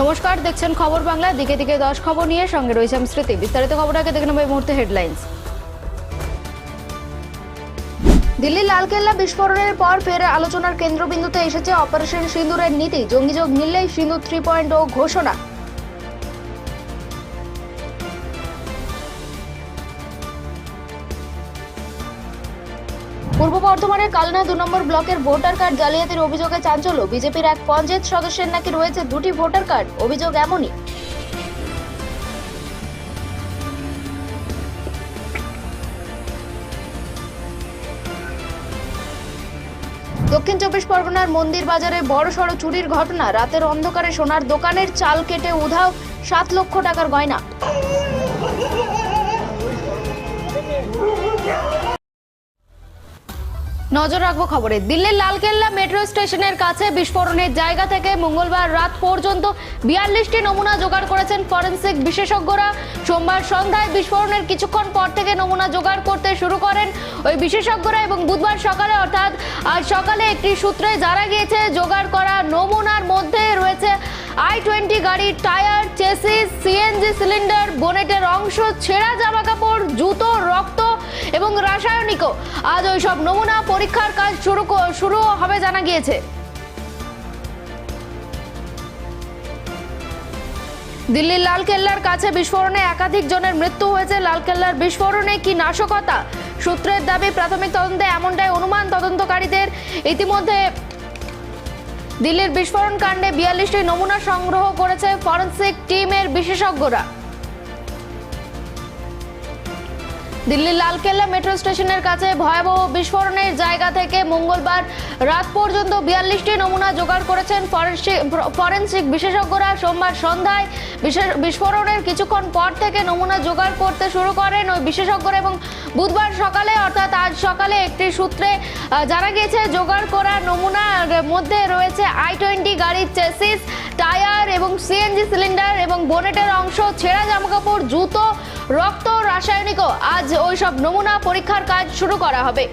নমস্কার, দেখছেন খবর বাংলা। দিকে দিকে দশ খবর নিয়ে সঙ্গে রয়েছে আমি স্মৃতি। বিস্তারিত খবর আগে দেখে নেব এই মুহূর্তে হেডলাইন্স। দিল্লির লালকেল্লা বিস্ফোরণের পর ফের আলোচনার কেন্দ্রবিন্দুতে এসেছে অপারেশন সিন্দুরের নীতি। জঙ্গিযোগ মিললেই সিন্দুর থ্রি পয়েন্ট ও ঘোষণা। বর্ধমানের কালনা দু নম্বর ব্লকের ভোটার কার্ড জালিয়াতির অভিযোগে চাঞ্চল্য। বিজেপির এক পঞ্চায়েত সদস্যের নাকি রয়েছে দুটি ভোটার কার্ড? অভিযোগ এমনই। দক্ষিণ চব্বিশ পরগনার মন্দির বাজারে বড় বড়সড় চুরির ঘটনা। রাতের অন্ধকারে সোনার দোকানের চাল কেটে উধাও সাত লক্ষ টাকার গয়না। নজর রাখব খবরে। দিল্লির লালকেল্লা মেট্রো স্টেশনের কাছে বিস্ফোরণের জায়গা থেকে মঙ্গলবার রাত পর্যন্ত বিয়াল্লিশটি নমুনা জোগাড় করেছেন ফরেন্সিক বিশেষজ্ঞরা। সোমবার সন্ধ্যায় বিস্ফোরণের কিছুক্ষণ পর থেকে নমুনা জোগাড় করতে শুরু করেন ওই বিশেষজ্ঞরা এবং বুধবার সকালে অর্থাৎ আজ সকালে একটি সূত্রে জানা গিয়েছে, জোগাড় করা নমুনার মধ্যে রয়েছে আই টোয়েন্টি গাড়ির টায়ার, চেসিস সিএনজি সিলিন্ডার বোনেটের অংশ, ছেঁড়া জামা কাপড় জুতো, রক্ত এবং রাসায়নিকও। আজ ওই সব নমুনা পরীক্ষার কাজ শুরু শুরু হবে জানা গিয়েছে। দিল্লির লালকেল্লার কাছে বিস্ফোরণে একাধিক জনের মৃত্যু হয়েছে। লালকেল্লার বিস্ফোরণে কি নাশকতা? সূত্রের দাবি, প্রাথমিক তদন্তে এমনটাই অনুমান তদন্তকারীদের। ইতিমধ্যে দিল্লির বিস্ফোরণ কাণ্ডে বিয়াল্লিশটি নমুনা সংগ্রহ করেছে ফরেন্সিক টিমের বিশেষজ্ঞরা। দিল্লির লালকেল্লা মেট্রো স্টেশনের কাছে ভয়াবহ বিস্ফোরণের জায়গা থেকে মঙ্গলবার রাত পর্যন্ত বিয়াল্লিশটি নমুনা জোগাড় করেছেন ফরেন্সিক বিশেষজ্ঞরা। সোমবার সন্ধ্যায় বিস্ফোরণের কিছুক্ষণ পর থেকে নমুনা জোগাড় করতে শুরু করেন ওই বিশেষজ্ঞরা এবং বুধবার সকালে, অর্থাৎ আজ সকালে একটি সূত্রে জানা গিয়েছে জোগাড় করা নমুনার মধ্যে রয়েছে আই টোয়েন্টি গাড়ির চেসিস, টায়ার এবং সিএনজি সিলিন্ডার এবং বোনেটের অংশ, ছেঁড়া জামাকাপড়, জুতো, রক্ত, রাসায়নিকও। আজ ওই সব নমুনা পরীক্ষার কাজ শুরু করা হবে।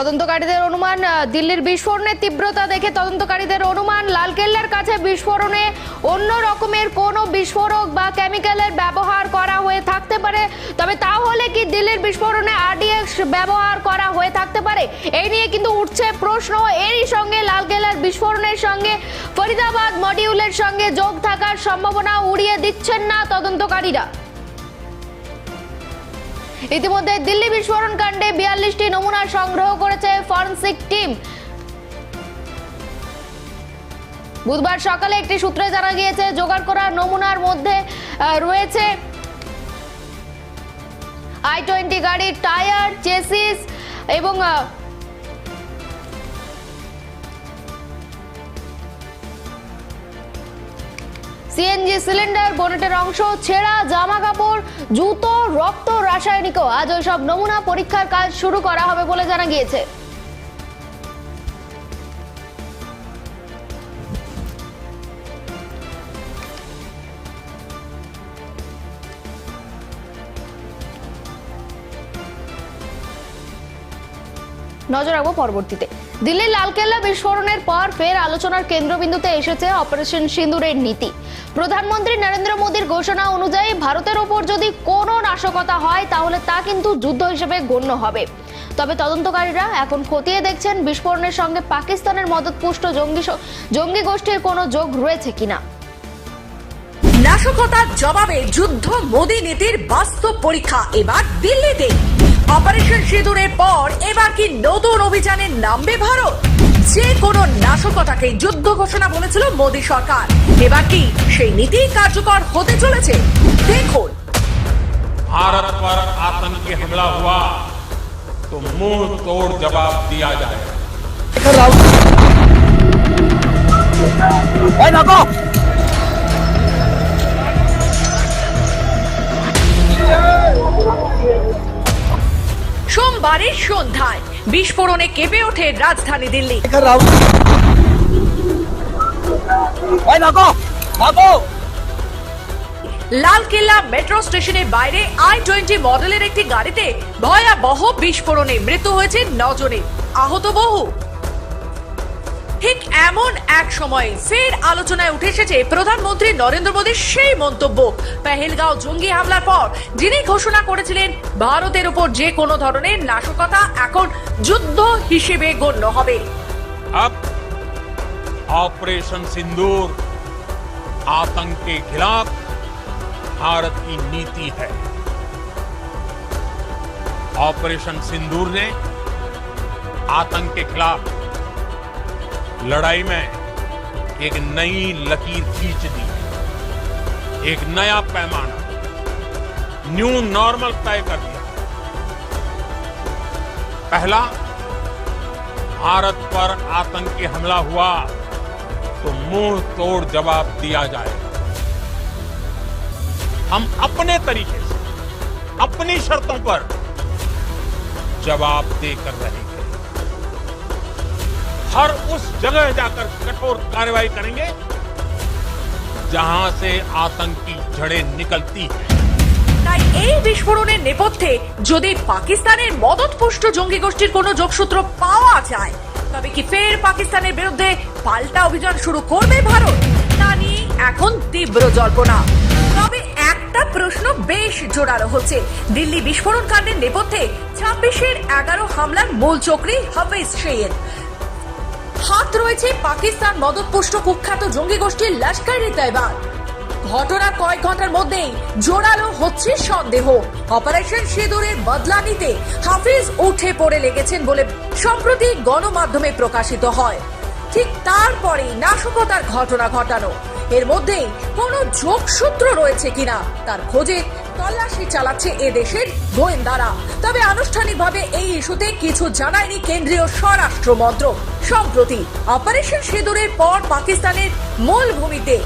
তদন্তকারীদের অনুমান দিল্লির বিস্ফোরণের তীব্রতা দেখে তদন্তকারীদের অনুমান, লালকেল্লার কাছে বিস্ফোরণে অন্য রকমের কোনো বিস্ফোরক বা কেমিক্যালের ব্যবহার করা হয়ে থাকতে পারে। তবে তাহলে কি দিল্লির বিস্ফোরণে আরডিএক্স ব্যবহার করা হয়ে থাকতে পারে? এই নিয়ে কিন্তু উঠছে প্রশ্ন। এরই সঙ্গে লালকেল্লার বিস্ফোরণের সঙ্গে, ফরিদাবাদ মডিউলের সঙ্গে যোগ থাকার সম্ভাবনা উড়িয়ে দিচ্ছেন না তদন্তকারীরা। ইতিমধ্যে দিল্লি বিস্ফোরণ কাণ্ডে বিয়াল্লিশটি নমুনা সংগ্রহ করেছে ফরেন্সিক টিম। বুধবার সকালে একটি সূত্রে জানা গিয়েছে, জোগাড় করা নমুনার মধ্যে রয়েছে আই টোয়েন্টি গাড়ির টায়ার, চেসিস এবং সিএনজি সিলিন্ডার, বোনেটের অংশ, ছেঁড়া জামা কাপড় জুতো, রক্ত রাসায়নিকও আজ ওই সব নমুনা পরীক্ষার কাজ শুরু করা হবে বলে জানা গিয়েছে। নজর রাখব পরবর্তীতে। দিল্লির লালকেল্লা বিস্ফোরণের পর ফের আলোচনার কেন্দ্রবিন্দুতে এসেছে অপারেশন সিঁদুরের নীতি। প্রধানমন্ত্রী নরেন্দ্র মোদীর ঘোষণা অনুযায়ী ভারতের ওপর যদি কোনো নাশকতা হয়, তাহলে তা কিন্তু যুদ্ধ হিসেবে গণ্য হবে। তবে তদন্তকারীরা এখন খতিয়ে দেখছেন বিস্ফোরণের সঙ্গে পাকিস্তানের মদতপুষ্ট জঙ্গি জঙ্গি গোষ্ঠীর কোনো যোগ রয়েছে কিনা। নাশকতার জবাবে যুদ্ধ মোদী নীতির বাস্তব পরীক্ষা এবার দিল্লিতে। অপারেশন সিঁদুরের পর এবার কি নতুন অভিযানে নামবে ভারত? যে কোনো নাশকতাকে যুদ্ধ ঘোষণা বলেছিল মোদী সরকার এবার কি সেই নীতি কার্যকর হতে চলেছে দেখুন भारत पर आतंकी हमला हुआ तो मुंह तोड़ जवाब दिया जाएगा এই নাকো সোমবারের সন্ধ্যায় বিস্ফোরণে কেঁপে ওঠে রাজধানী দিল্লি। লাল লালকেল্লা মেট্রো স্টেশনের বাইরে আই টোয়েন্টি মডেলের একটি গাড়িতে ভয়াবহ বিস্ফোরণে মৃত্যু হয়েছে নজনে। আহত বহু। ঠিক এমন এক সময় ফের আলোচনায় উঠে এসেছে প্রধানমন্ত্রী নরেন্দ্র মোদীর সেই মন্তব্য পেহেলগাঁও জঙ্গি হামলার পর যিনি ঘোষণা করেছিলেন ভারতের উপর যে কোনো ধরনের নাশকতা এখন যুদ্ধ হিসেবে গণ্য হবে अब ऑपरेशन सिंदूर आतंक के खिलाफ भारत की नीति है ऑपरेशन सिंदूर ने आतंक के खिलाफ लड़ाई में एक नई लकीर खींच दी। एक नया पैमाना। न्यू नॉर्मल तय कर दिया। पहला, भारत पर आतंकी हमला हुआ तो मुँह तोड़ जवाब दिया जाएगा हम अपने तरीके से, अपनी शर्तों पर जवाब देकर रहेंगे हर उस जगह जाकर कठोर कार्रवाई करेंगे जहां से आतंक की जड़ें निकलती हैं তাই এই বিস্ফোরণের নেপথ্যে যদি পাকিস্তানের মদতপুষ্ট জঙ্গি গোষ্ঠীর কোনো যোগসূত্র পাওয়া যায় তবে কি ফের পাকিস্তানের বিরুদ্ধে পাল্টা অভিযান শুরু করবে ভারত তা নিয়ে এখন তীব্র জল্পনা তবে একটা প্রশ্ন বেশ জোরালো হচ্ছে দিল্লি বিস্ফোরণ কাণ্ডের নেপথ্যে ছাব্বিশের এগারো হামলার মূল চক্রী হাফিজ সৈয়দ হাত রয়েছে পাকিস্তান মদতপুষ্ট কুখ্যাত জঙ্গি গোষ্ঠীর লস্কর তৈবা ঘটনার কয়েক ঘণ্টার মধ্যেই জোরালো হচ্ছে সন্দেহ। অপারেশন সিঁদুরের বদলা নিতে হাফিজ উঠে পড়ে লেগেছেন বলে সম্প্রতি গণমাধ্যমে প্রকাশিত হয়। ঠিক তারপরেই নাশকতার ঘটনা ঘটানো। এর মধ্যেই কোনো যোগসূত্র রয়েছে কিনা, তার খোঁজে তল্লাশি চালাচ্ছে এ দেশের গোয়েন্দারা। তবে আনুষ্ঠানিকভাবে এই ইস্যুতে কিছু জানায়নি কেন্দ্রীয় স্বরাষ্ট্র মন্ত্রক। সম্প্রতি অপারেশন সিঁদুরের পর পাকিস্তানের মূল ভূমিতে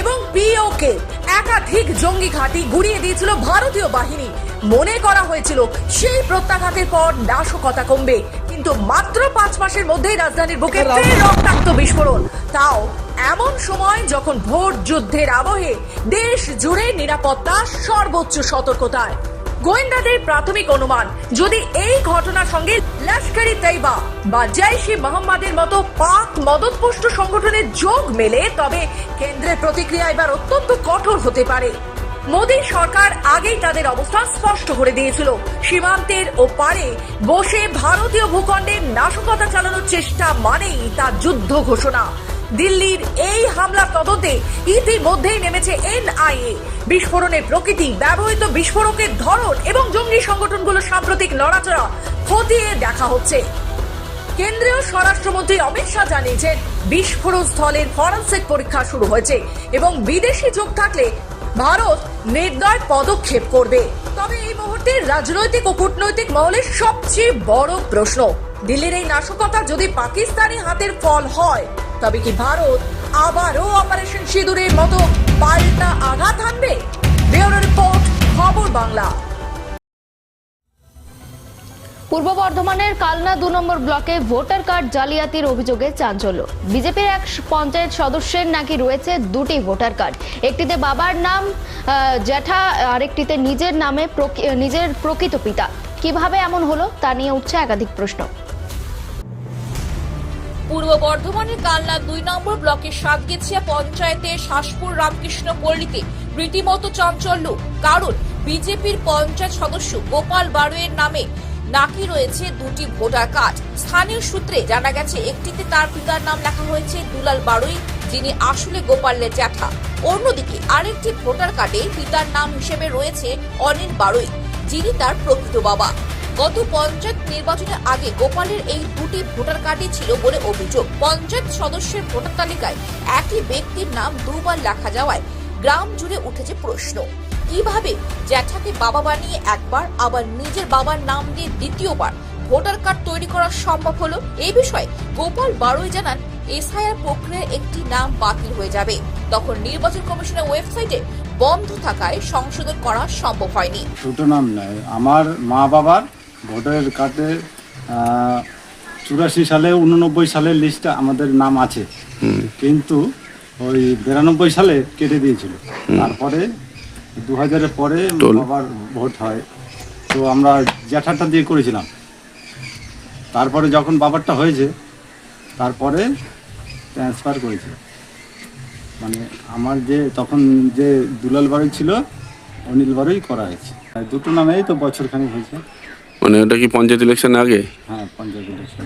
এবং পিওকে একাধিক জঙ্গি ঘাঁটি গুড়িয়ে দিয়েছিল ভারতীয় বাহিনী। মনে করা হয়েছিল সেই প্রত্যাঘাতের পর নাশকতা কমবে। কিন্তু মাত্র পাঁচ মাসের মধ্যেই রাজধানীর বুকে ফের রক্তাক্ত বিস্ফোরণ। তাও এমন সময় যখন ভোট যুদ্ধের আবহে দেশ জুড়ে নিরাপত্তা সর্বোচ্চ সতর্কতায়। গোয়েন্দাদের প্রাথমিক অনুমান, যদি এই ঘটনার সঙ্গে লস্করি তৈবা বা জৈশি মোহাম্মদের মতো পাক মদতপুষ্ট সংগঠনের যোগ মেলে, তবে কেন্দ্রের প্রতিক্রিয়া এবার অত্যন্ত কঠোর হতে পারে। মোদী সরকার আগেই তাদের অবস্থান স্পষ্ট করে দিয়েছিল। সীমান্তের ও পারে বসে ভারতীয় ভূখণ্ডে নাশকতা চালানোর চেষ্টা মানেই তার যুদ্ধ ঘোষণা। দিল্লির এই হামলার তদন্তে ইতিমধ্যেই নেমেছে এনআইএ। বিস্ফোরণের প্রকৃতি ব্যবহৃত বিস্ফোরকের ধরন এবং জঙ্গি সংগঠনগুলোর সাম্প্রতিক নড়াচড়া খতিয়ে দেখা হচ্ছে। কেন্দ্রীয় স্বরাষ্ট্রমন্ত্রী অমিত শাহ জানিয়েছেন, বিস্ফোরণ স্থলের ফরেন্সিক পরীক্ষা শুরু হয়েছে এবং বিদেশি যোগ থাকলে ভারত নির্দয় পদক্ষেপ করবে। তবে এই মুহূর্তে রাজনৈতিক ও কূটনৈতিক মহলের সবচেয়ে বড় প্রশ্ন, দিল্লির এই নাশকতা যদি পাকিস্তানি হাতের ফল হয় তবে কি ভারত আবারও অপারেশন সিঁদুরের মতো পাল্টা আঘাত হানবে? রিপোর্ট, খবর বাংলা। পূর্ব বর্ধমানের কালনা দু নম্বর ব্লকে ভোটার কার্ড জালিয়াতির অভিযোগে চাঞ্চল্য। বিজেপির এক পঞ্চায়েত সদস্যের নাকি রয়েছে দুটি ভোটার কার্ড। একটিতে বাবার নাম জ্যাঠা, আরেকটিতে নিজের নামে নিজের প্রকৃত পিতা। কীভাবে এমন হলো তা নিয়ে উঠছে একাধিক প্রশ্ন। পূর্ব বর্ধমানের কালনা দুই নম্বর ব্লকের সাতগেছিয়া পঞ্চায়েতের শাসপুর রামকৃষ্ণ পল্লীতে রীতিমতো চাঞ্চল্য। কারণ বিজেপির পঞ্চায়েত সদস্য গোপাল বারুয়ের নামে নাকি রয়েছে দুটি ভোটার কার্ড। স্থানীয় সূত্রে জানা গেছে, একটিতে তার পিতার নাম লেখা হয়েছে দুলাল বারুই, যিনি আসলে গোপালের জ্যাঠা। অন্যদিকে আরেকটি ভোটার কার্ডে পিতার নাম হিসেবে রয়েছে অনিল বারুই, যিনি তার প্রকৃত বাবা। গত পঞ্চায়েত নির্বাচনের আগে গোপালের এই দুটি ভোটার কার্ডই ছিল বলে অভিযোগ। পঞ্চায়েত সদস্যের ভোটার তালিকায় একই ব্যক্তির নাম দুবার লেখা যাওয়ায় গ্রাম জুড়ে উঠেছে প্রশ্ন। কীভাবে জ্যাঠাকে বাবা বানিয়ে একবার, আবার নিজের বাবার নাম দিয়ে দ্বিতীয়বার ভোটার কার্ড তৈরি করা সম্ভব হলো? এই বিষয়ে গোপাল বারোই জানান, এসআইআর প্রক্রিয়ার একটি নাম বাতিল হয়ে যাবে। তখন নির্বাচন কমিশনের ওয়েবসাইটে বন্ধ থাকায় সংশোধন করা সম্ভব হয়নি। দুটো নাম নেয়, আমার মা বাবার ভোটার কার্ডে চুরাশি সালে উননব্বই সালের লিস্টে আমাদের নাম আছে। কিন্তু ওই বিরানব্বই সালে কেটে দিয়েছিল। তারপরে দু হাজারের পরে বাবার ভোট হয়। তো আমরা জ্যাঠাটা দিয়ে করেছিলাম। তারপরে যখন বাবারটা হয়েছে তারপরে ট্রান্সফার করেছে। মানে আমার যে তখন যে দুলাল বাড়ি ছিল অনিল বাড়ি করা হয়েছে। দুটো নামেই তো বছর খানিক হয়েছে। মানে ওটা কি পঞ্চায়েত ইলেকশন আগে? হ্যাঁ পঞ্চায়েত ইলেকশন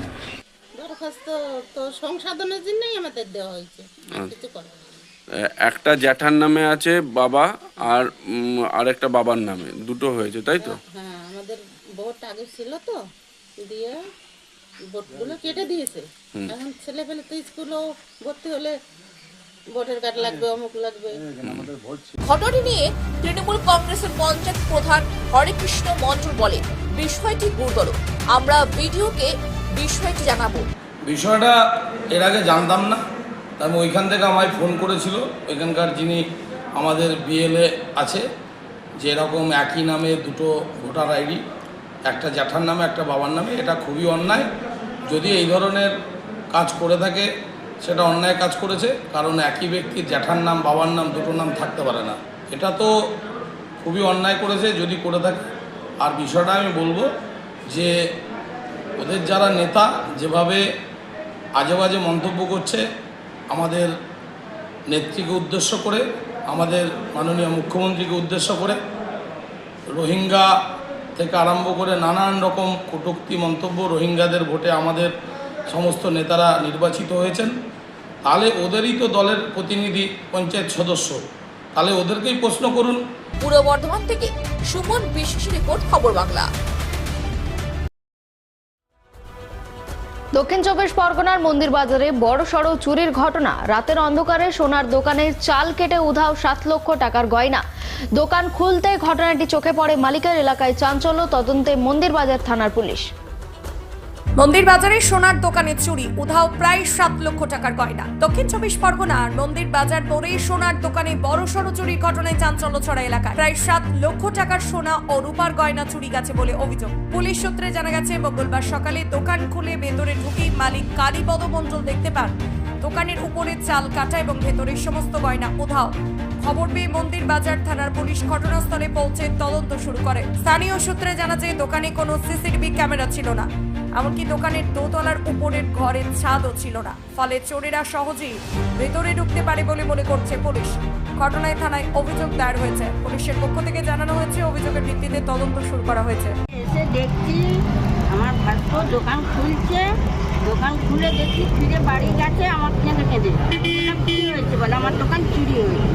দরখাস্ত তো সংশোধনের জন্যই আমাদের দেওয়া হয়েছে কিছু করার একটা জ্যাঠার নামে আছে বাবা আর আরেকটা বাবার নামে দুটো হয়েছে তাই তো? হ্যাঁ আমাদের ভোট আগে ছিল তো দিয়ে ভোটগুলো কেটে দিয়েছে। এখন ছেলে পেলে তো স্কুলও ভর্তি হলে ভোটার কার্ড লাগবে অমুক লাগবে। ঘটনাটি নিয়ে তৃণমূল কংগ্রেসের পঞ্চায়েত প্রধান হরেকৃষ্ণ মন্ডল বলে বিষয়টি গুরুতর। আমরা ভিডিওকে বিষয়টি জানাব। বিষয়টা এর আগে জানতাম না আমি ওইখান থেকে আমায় ফোন করেছিল। ওইখানকার যিনি আমাদের বিএলএ আছে যে এরকম একই নামে দুটো ভোটার আইডি একটা জ্যাঠার নামে একটা বাবার নামে এটা খুবই অন্যায়। যদি এই ধরনের কাজ করে থাকে সেটা অন্যায় কাজ করেছে, কারণ একই ব্যক্তির জ্যাঠার নাম, বাবার নাম, দুটো নাম থাকতে পারে না। এটা তো খুবই অন্যায় করেছে, যদি করে থাকে। আর বিষয়টা আমি বলব যে, ওদের যারা নেতা, যেভাবে আজে বাজে মন্তব্য করছে, আমাদের নেত্রীকে উদ্দেশ্য করে, আমাদের মাননীয় মুখ্যমন্ত্রীকে উদ্দেশ্য করে, রোহিঙ্গা থেকে আরম্ভ করে নানান রকম কটুক্তি মন্তব্য রোহিঙ্গাদের ভোটে আমাদের সমস্ত নেতারা নির্বাচিত হয়েছেন। তাহলে ওদেরই তো দলের প্রতিনিধি পঞ্চায়েত সদস্য। তাহলে ওদেরকেই প্রশ্ন করুন। পূর্ব বর্ধমান থেকে সুমন বিশেষ রিপোর্ট খবর বাংলা। দক্ষিণ চব্বিশ পরগনার মন্দির বাজারে বড় সড় চুরির ঘটনা। রাতের অন্ধকারে সোনার দোকানের চাল কেটে উধাও সাত লক্ষ টাকার গয়না। দোকান খুলতে ঘটনাটি চোখে পড়ে মালিকের এলাকায় চাঞ্চল্য তদন্তে মন্দির বাজার থানার পুলিশ। মন্দির বাজারে সোনার দোকানে চুরি, উধাও প্রায় সাত লক্ষ টাকার গয়না। দক্ষিণ চব্বিশ পরগনার মন্দির বাজার মোড়ে সোনার দোকানে বড় সড় চুরির ঘটনায় চাঞ্চল্য ছড়া এলাকায়। প্রায় সাত লক্ষ টাকার সোনা ও রূপার গয়না চুরি গেছে বলে অভিযোগ। পুলিশ সূত্রে জানা গেছে, মঙ্গলবার সকালে দোকান খুলে ভেতরে ঢুকেই মালিক কালীপদ মণ্ডল দেখতে পান। দোকানের উপরে চাল কাটা এবং ভেতরের সমস্ত গয়না উধাও। খবর পেয়ে মন্দির বাজার থানার পুলিশ ঘটনাস্থলে পৌঁছে তদন্ত শুরু করে। স্থানীয় সূত্রে জানা যায়, দোকানে কোনো সিসিটিভি ক্যামেরা ছিল না। এমনকি দোকানের দোতলার উপরের ঘরের ছাদও ছিল না। ফলে চোরেরা সহজেই ভেতরে ঢুকতে পারে বলে মনে করছে পুলিশ। ঘটনায় থানায় অভিযোগ দায়ের হয়েছে। পুলিশের পক্ষ থেকে জানানো হয়েছে, অভিযোগের ভিত্তিতে তদন্ত শুরু করা হয়েছে। এসে দেখছি আমার ভাস্য দোকান খুলছে। দোকান খুলে দেখি ফিরে বাড়ি গেছে, আমার কেঁদে কেঁদে। কি হয়েছে বলে, আমার দোকান চুরি হয়েছে।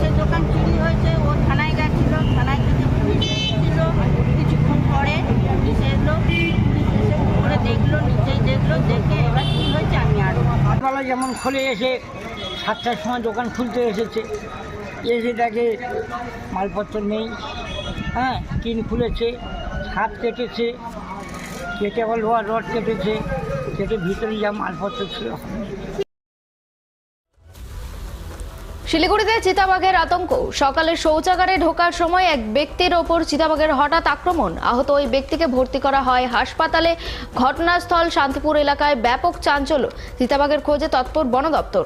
সে দোকান চুরি হয়েছে, ও থানায় গেছিল, থানায় পুলিশ এসেছিল কিছুক্ষণ পরে পুলিশ এলো পুলিশ এসে উপরে দেখল নিচে দেখল, দেখে এবার কী হয়েছে আমি আরও সকালবেলা যেমন খুলে এসে সাতটার সময় দোকান খুলতে এসেছে। এসে দেখে মালপত্র নেই হ্যাঁ টিন খুলেছে, ছাদ কেটেছে, কেটে আবার লোহার রড কেটেছে, কেটে ভিতরে যা মালপত্র ছিল। শিলিগুড়িতে চিতাবাঘের আতঙ্ক। সকালে শৌচাগারে ঢোকার সময় এক ব্যক্তির ওপর চিতাবাঘের হঠাৎ আক্রমণ। আহত ওই ব্যক্তিকে ভর্তি করা হয় হাসপাতালে। ঘটনাস্থল শান্তিপুর এলাকায় ব্যাপক চাঞ্চল্য। চিতাবাঘের খোঁজে তৎপর বন দপ্তর।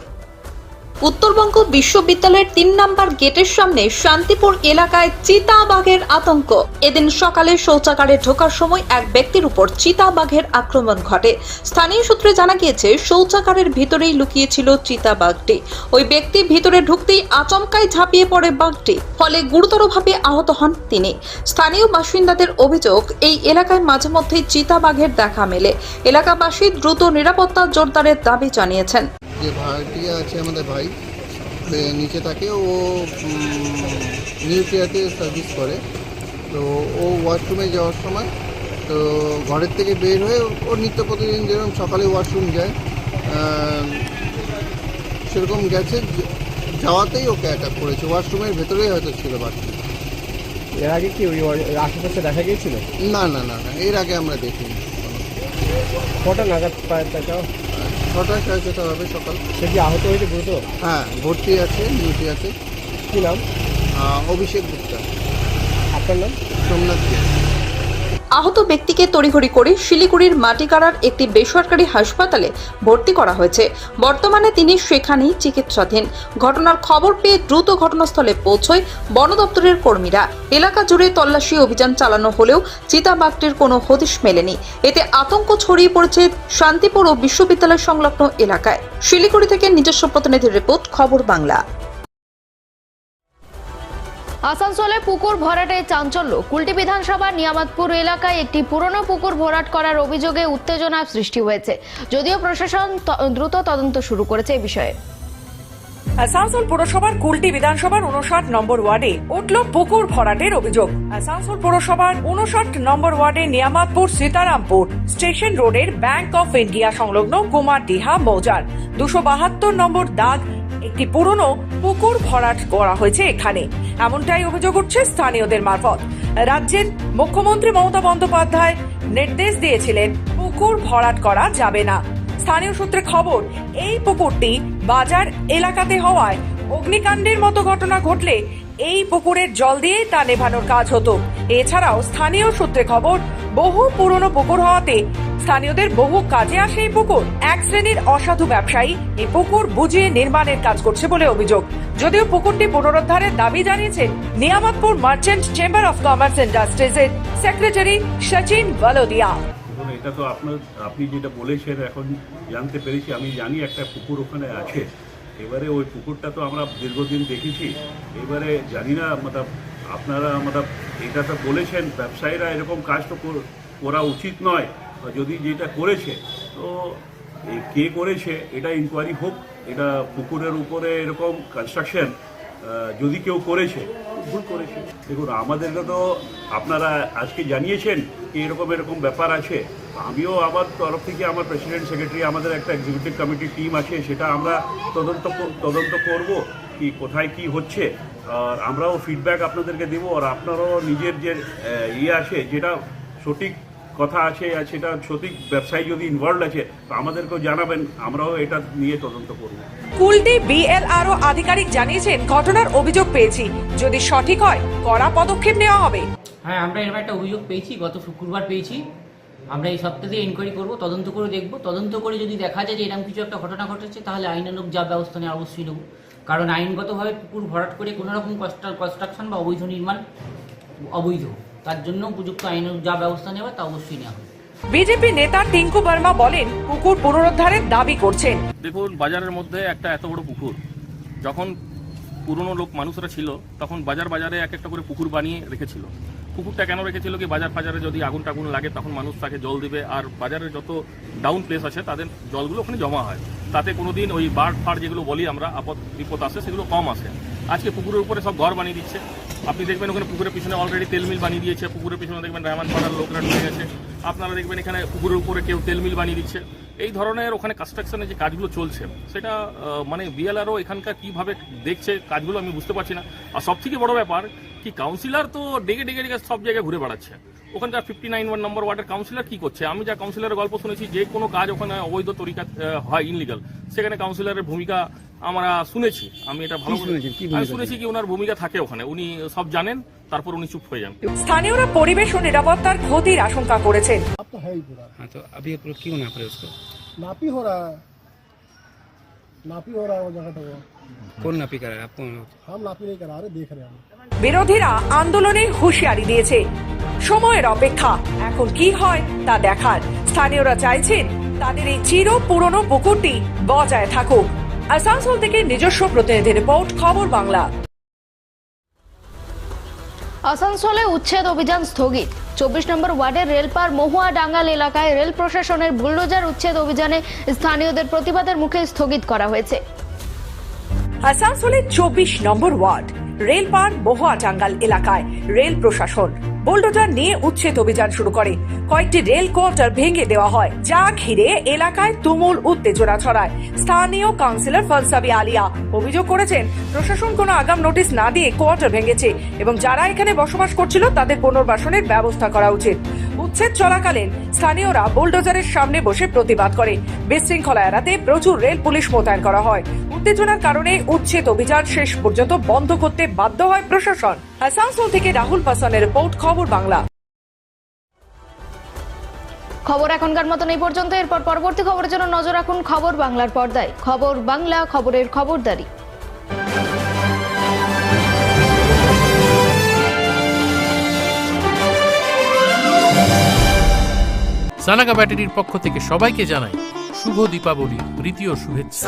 উত্তরবঙ্গ বিশ্ববিদ্যালয়ের তিন নাম্বার গেটের সামনে শান্তিপুর এলাকায় চিতাবাঘের আতঙ্ক। এদিন সকালে শৌচাগারে ঢোকার সময় এক ব্যক্তির উপর চিতাবাঘের আক্রমণ ঘটে। স্থানীয় সূত্রে জানা গিয়েছে, শৌচাগারের ভিতরেই লুকিয়েছিল চিতাবাঘটি। ওই ব্যক্তি ভিতরে ঢুকতেই আচমকায় ঝাঁপিয়ে পড়ে বাঘটি, ফলে গুরুতরভাবে আহত হন তিনি। স্থানীয় বাসিন্দাদের অভিযোগ, এই এলাকায় মাঝে মধ্যেই চিতাবাঘের দেখা মেলে। এলাকাবাসী দ্রুত নিরাপত্তা জোরদারের দাবি জানিয়েছেন। যে ভাড়াটিয়া আছে আমাদের ভাই নিচে থাকে ও নিউক্লিয়াতে সার্ভিস করে। তো ও ওয়াশরুমে যাওয়ার সময় তো ঘরের থেকে বের হয়ে ওর নিত্য প্রতিদিন যেরকম সকালে ওয়াশরুম যায় সেরকম গেছে যাওয়াতেই ওকে অ্যাটাক করেছে। ওয়াশরুমের ভেতরেই হয়তো ছিল বাচ্চা এর আগে কি ওই আশেপাশে দেখা গিয়েছিল? না না না না এর আগে আমরা দেখিনি। কটা নাগাদ পায় তাকে? ছটা সাড়ে ছটা হবে সকাল। সে কি আহত হয়েছে গুরুতর? হ্যাঁ ভর্তি আছে ডিউটি আছে। কী নাম? অভিষেক গুপ্তা। আপনার নাম? সোমনাথ কে আহত ব্যক্তিকে তড়িঘড়ি করে শিলিগুড়ির মাটিকাড়ার একটি বেসরকারি হাসপাতালে ভর্তি করা হয়েছে। বর্তমানে তিনি সেখানেই চিকিৎসাধীন। ঘটনার খবর পেয়ে দ্রুত ঘটনাস্থলে পৌঁছয় বন দপ্তরের কর্মীরা। এলাকা জুড়ে তল্লাশি অভিযান চালানো হলেও চিতাবাঘটির কোনো হদিশ মেলেনি। এতে আতঙ্ক ছড়িয়ে পড়েছে শান্তিপুর ও বিশ্ববিদ্যালয় সংলগ্ন এলাকায়। শিলিগুড়ি থেকে নিজস্ব প্রতিনিধির রিপোর্ট, খবর বাংলা। আসানসোলে পুকুর ভরাটে চাঞ্চল্য। কুলটি বিধানসভার নিয়ামতপুর এলাকায় একটি পুরনো পুকুর ভরাট করার অভিযোগে উত্তেজনা সৃষ্টি হয়েছে। যদিও প্রশাসন দ্রুত তদন্ত শুরু করেছে এই বিষয়ে। আসানসোল পুরসভার কুলটি বিধানসভার উনষাট নম্বর ওয়ার্ডে উঠল পুকুর ভরাটের অভিযোগ। আসানসোল পুরসভার উনষাট নম্বর ওয়ার্ডে নিয়ামাতপুর সীতারামপুর স্টেশন রোডের ব্যাংক অফ ইন্ডিয়া সংলগ্ন কুমারডিহা মৌজার। দুশো বাহাত্তর নম্বর দাগ, একটি পুরনো পুকুর ভরাট করা হয়েছে এখানে। এমনটাই অভিযোগ উঠছে স্থানীয়দের মারফত। রাজ্যের মুখ্যমন্ত্রী মমতা বন্দ্যোপাধ্যায় নির্দেশ দিয়েছিলেন, পুকুর ভরাট করা যাবে না। স্থানীয় সূত্রে খবর, এই পুকুরটি বাজার এলাকাতে হওয়ায় অগ্নিকাণ্ডের মতো ঘটনা ঘটলে এই পুকুরের জল দিয়েই তা নেভানোর কাজ হতো। এছাড়াও স্থানীয় সূত্রে খবর বহু পুরনো পুকুর হওয়াতে স্থানীয়দের বহু কাজে আসে এই পুকুর। এক শ্রেণির অসাধু ব্যবসায়ী এই পুকুর বুঝিয়ে নির্মাণের কাজ করছে বলে অভিযোগ। যদিও পুকুরটি পুনরুদ্ধারের দাবি জানিয়েছেন Niamatpur merchant chamber of commerce ইন্ডাস্ট্রিজের secretary Sachin Balodia. এটা তো আপনার, আপনি যেটা বলেছেন, এখন জানতে পেরেছি, আমি জানি একটা পুকুর ওখানে আছে। এবারে ওই পুকুরটা তো আমরা দীর্ঘদিন দেখেছি। এবারে জানি না, মতলব আপনারা আমরা এটা তো বলেছেন, ব্যবসায়ীরা এরকম কাজ তো করা উচিত নয় যদি যেটা করেছে, তো কে করেছে, এটা ইনকোয়ারি হোক, এটা পুকুরের উপরে এরকম কনস্ট্রাকশন যদি কেউ করেছে, ভুল করেছে। দেখুন, আমাদেরকে তো আপনারা আজকে জানিয়েছেন কি এরকম এরকম ব্যাপার আছে। আমিও আমার তরফ থেকে আমার প্রেসিডেন্ট সেক্রেটারি আমাদের একটা এক্সিকিউটিভ কমিটির টিম আছে, সেটা আমরা তদন্ত তদন্ত করব। কি কোথায় কি হচ্ছে আর আমরাও ফিডব্যাক আপনাদেরকে দেবো আর আপনারাও নিজের যে ইয়ে আছে যেটা সঠিক কথা আছে আর সেটা সঠিক ব্যবসায়ী যদি ইনভলভ আছে তো আমাদেরকেও জানাবেন আমরাও এটা নিয়ে তদন্ত করব। কুলটি বিএলআরও আধিকারিক জানিয়েছেন ঘটনার অভিযোগ পেয়েছি। যদি সঠিক হয় কড়া পদক্ষেপ নেওয়া হবে। হ্যাঁ আমরা এরকম একটা অভিযোগ পেয়েছি গত শুক্রবার পেয়েছি। আমরা এই সপ্তাহে ইনকোয়ারি করব তদন্ত করে দেখব। তদন্ত করে যদি দেখা যায় যে এরকম কিছু একটা ঘটনা ঘটেছে তাহলে আইনানুক যা ব্যবস্থা নেওয়া অবশ্যই নেব। কারণ আইনগতভাবে পুকুর ভরাট করে কোনো রকম কনস্ট্রাকশন বা অবৈধ নির্মাণ অবৈধ। তার জন্য উপযুক্ত আইনানুক যা ব্যবস্থা নেওয়া তা অবশ্যই নেওয়া হবে। বিজেপি নেতা টিঙ্কু বর্মা বলেন পুকুর পুনরুদ্ধারের দাবি করছেন দেখুন বাজারের মধ্যে একটা এত বড় পুকুর যখন পুরনো লোক মানুষরা ছিল তখন বাজার বাজারে এক একটা করে পুকুর বানিয়ে রেখেছিল। পুকুরটা কেন রেখেছিল কি? বাজার ফাজারে যদি আগুন টাগুন লাগে, তখন মানুষ তাকে জল দিবে। আর বাজারের যত ডাউন প্লেস আছে, তাদের জলগুলো ওখানে জমা হয়। তাতে কোনোদিন ওই বার্ড ফাড় যেগুলো বলি আমরা, আপদ, বিপদ আসে, সেগুলো কম আসে। আজকে পুকুরের উপরে সব ঘর বানিয়ে দিচ্ছে। আপনি দেখবেন ওখানে পুকুরের পিছনে অলরেডি তেল মিল বানিয়ে দিয়েছে। পুকুরের পিছনে দেখবেন রায়মান পাড়ার লোকরা ঢুকে গেছে। আপনারা দেখবেন এখানে পুকুরের উপরে কেউ তেল মিল বানিয়ে দিচ্ছে। এই ধরনের ওখানে কনস্ট্রাকশনের যে কাজগুলো চলছে, সেটা মানে বিএলআরও এখানকার কীভাবে দেখছে কাজগুলো আমি বুঝতে পারছি না। আর সব থেকে বড় ব্যাপার কি কাউন্সিলর তো ডেকে ডেকে ডেকে সব জায়গায় ঘুরে বেড়াচ্ছে। ওখানকার ফিফটি নাইন ওয়ান নম্বর ওয়ার্ডের কাউন্সিলর কি করছে? আমি যা কাউন্সিলরের গল্প শুনেছি, যে কোনো কাজ ওখানে অবৈধ তরিকা হয় ইনলিগাল সেখানে কাউন্সিলরের ভূমিকা আমরা শুনেছি আমি এটা ভালো করে- আমি শুনেছি কি ওনার ভূমিকা থাকে ওখানে উনি সব জানেন তারপর উনি চুপ হয়ে যান স্থানীয়রা পরিবেশ ও নিরাপত্তার ক্ষতির আশঙ্কা করেছেন अब तो है ही पूरा हाँ तो अभी क्यों ना करे उसको नापी हो रहा है नापी हो रहा है वो जगह तो वो कौन नापी करा है आपको हम नापी नहीं करा रहे देख रहे हैं हम বিরোধীরা আন্দোলনে হুঁশিয়ারি দিয়েছে সময়ের অপেক্ষা এখন কি হয় তা দেখার স্থানীয়রা চাইছেন তাদের এই চির পুরনো পুকুরটি বজায় থাকুক আসানসোল থেকে নিজস্ব প্রতিনিধি রিপোর্ট খবর বাংলা। আসানসোলে উচ্ছেদ অভিযান স্থগিত। চব্বিশ নম্বর ওয়ার্ডের রেলপার মহুয়া ডাঙ্গাল এলাকায় রেল প্রশাসনের বুলডোজার উচ্ছেদ অভিযানে স্থানীয়দের প্রতিবাদের মুখে স্থগিত করা হয়েছে। আসানসোলের চব্বিশ নম্বর ওয়ার্ড রেলপার বহুয়া টাঙ্গাল এলাকায় রেল প্রশাসন। বোল্ডোজার নিয়ে উচ্ছেদ অভিযান শুরু করে। কয়েকটি রেল কোয়ার্টার ভেঙে দেওয়া হয়, যা ঘিরে এলাকায় তুমুল উত্তেজনা ছড়ায়। স্থানীয় কাউন্সিলর ফলসাবি আলিয়া অভিযোগ করেছেন, প্রশাসন কোনো আগাম নোটিশ না দিয়ে কোয়ার্টার ভেঙেছে এবং যারা এখানে বসবাস করছিল তাদের পুনর্বাসনের ব্যবস্থা করা উচিত। উচ্ছেদ চলাকালীন স্থানীয়রা বুলডোজারের সামনে বসে প্রতিবাদ করে। বিশৃঙ্খলা এড়াতে প্রচুর রেল পুলিশ মোতায়েন করা হয়। উত্তেজনার কারণে উচ্ছেদ অভিযান শেষ পর্যন্ত বন্ধ করতে বাধ্য হয় প্রশাসন। আসানসোল থেকে রাহুল পাসানের রিপোর্ট, খবর বাংলা। খবর এখনকার মতন এই পর্যন্ত। এরপর পরবর্তী খবরের জন্য নজর রাখুন খবর বাংলার পর্দায়। খবর বাংলা, খবরের খবরদারি। সানাগা ব্যাটারির পক্ষ থেকে সবাইকে জানাই শুভ দীপাবলি ও শুভেচ্ছা।